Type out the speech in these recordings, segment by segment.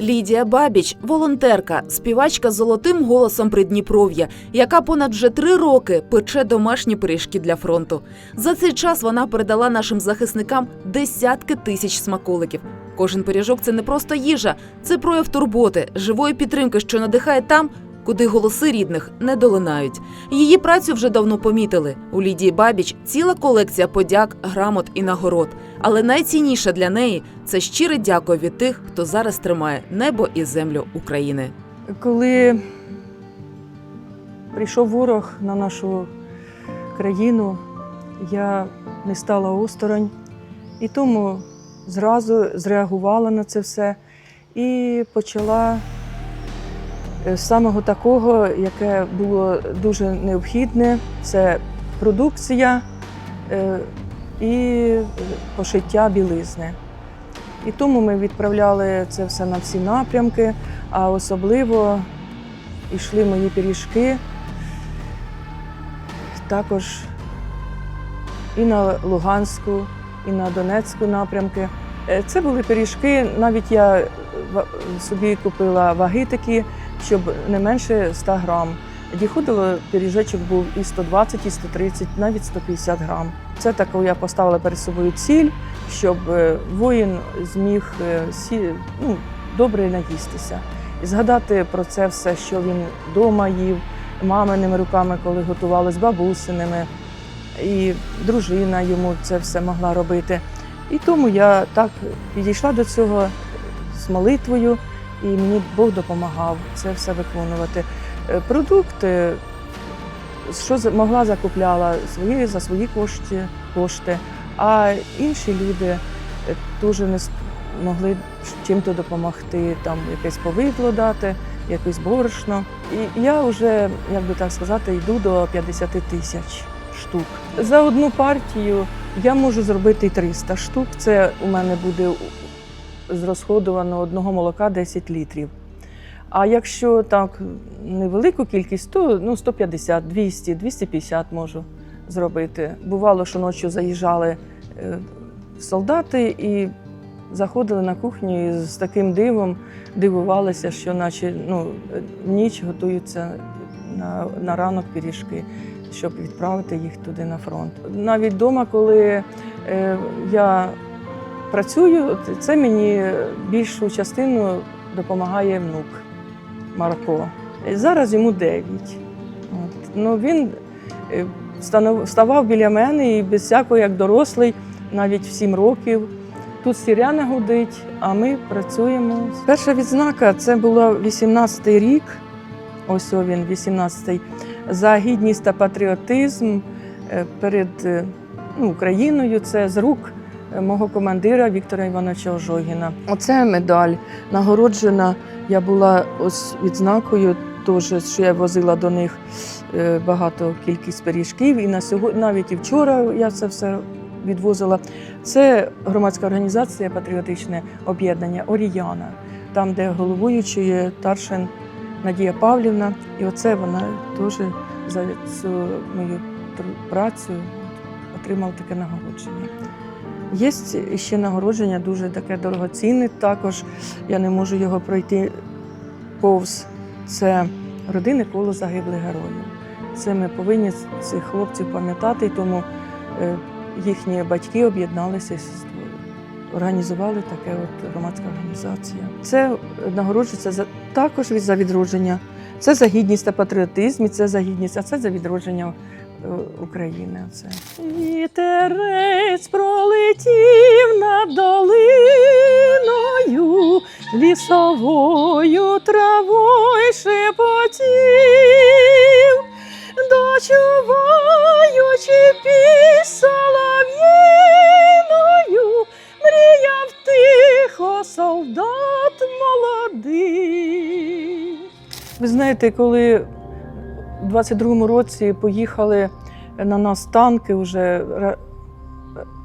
Лідія Бабіч волонтерка, співачка з золотим голосом Придніпров'я, яка понад вже три роки пече домашні пиріжки для фронту. За цей час вона передала нашим захисникам десятки тисяч смаколиків. Кожен пиріжок це не просто їжа, це прояв турботи, живої підтримки, що надихає там, куди голоси рідних не долинають. Її працю вже давно помітили. У Лідії Бабіч ціла колекція подяк, грамот і нагород. Але найцінніше для неї це щире дякую від тих, хто зараз тримає небо і землю України. Коли прийшов ворог на нашу країну, я не стала осторонь і тому зразу зреагувала на це все і почала е, з самого такого, яке було дуже необхідне, це продукція е, і пошиття білизни. І тому ми відправляли це все на всі напрямки, а особливо йшли мої пиріжки також і на Луганську, і на Донецьку напрямки. Е, Це були пиріжки, навіть я е, собі купила ваги такі, щоб не менше 100 грам. Діходило пиріжечок був і 120, і 130, навіть 150 грам. Це таку я поставила перед собою ціль, щоб е, воїн зміг е, сі- ну, добре наїстися. І згадати про це все, що він вдома їв, маминими руками, коли готували з бабусиними, і дружина йому це все могла робити. І тому я так підійшла до цього з молитвою, і мені Бог допомагав це все виконувати. Е, Продукти, що могла, закупляла свої за свої кошти, кошти, а інші люди теж не могли чим-то допомогти, там якесь повидло дати, якесь борошно. І я вже, як би так сказати, йду до 50 тисяч штук. За одну партію я можу зробити 300 штук. Це у мене буде зрозходовано одного молока 10 літрів. А якщо так невелику кількість, то ну, 150, 200, 250 можу зробити. Бувало, що ночі заїжджали е, солдати і заходили на кухню і з таким дивом дивувалися, що наче ну, ніч готуються на, на ранок пиріжки, щоб відправити їх туди на фронт. Навіть вдома, коли е, я працюю, це мені більшу частину допомагає внук Марко. Зараз йому 9. От. Ну, він е, вставав біля мене і без всякого, як дорослий, навіть в 7 років. Тут сіряна гудить, а ми працюємо. Перша відзнака це було 18-й рік. Ось він, 18-й, за гідність та патріотизм е, перед е, ну, Україною. Це з рук мого командира Віктора Івановича Ожогіна. Оце медаль нагороджена. Я була ось відзнакою, теж, що я возила до них е, багато кількість пиріжків. І на сьогодні, навіть і вчора я це все відвозила. Це громадська організація патріотичне об'єднання Оріяна, там, де головуючою Таршин Надія Павлівна. І оце вона теж за цю мою працю отримала таке нагородження. Є ще нагородження дуже таке дорогоцінне. Також я не можу його пройти повз. Це родини коло загиблих героїв. Це ми повинні цих хлопців пам'ятати, тому е, їхні батьки об'єдналися і організували таке от громадська організація. Це нагороджується за також за відродження. Це за гідність та патріотизм, і це за гідність, а це за відродження е, України. Це. Вітерець пролетів лісовою травою шепотів, дочуваючи солов'їною, мріяв тихо солдат молодий. Ви знаєте, коли в 22-му році поїхали на нас танки вже ра-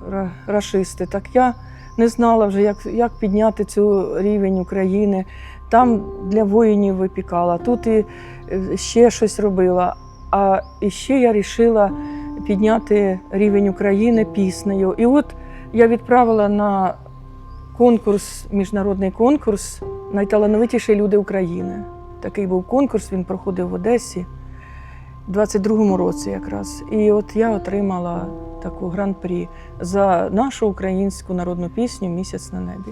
ра- рашисти, так я не знала вже, як, як підняти цю рівень України. Там для воїнів випікала, тут і е, ще щось робила. А ще я вирішила підняти рівень України піснею. І от я відправила на конкурс, міжнародний конкурс найталановитіші люди України. Такий був конкурс, він проходив в Одесі в 22-му році якраз. І от я отримала таку гран-прі за нашу українську народну пісню Місяць на небі.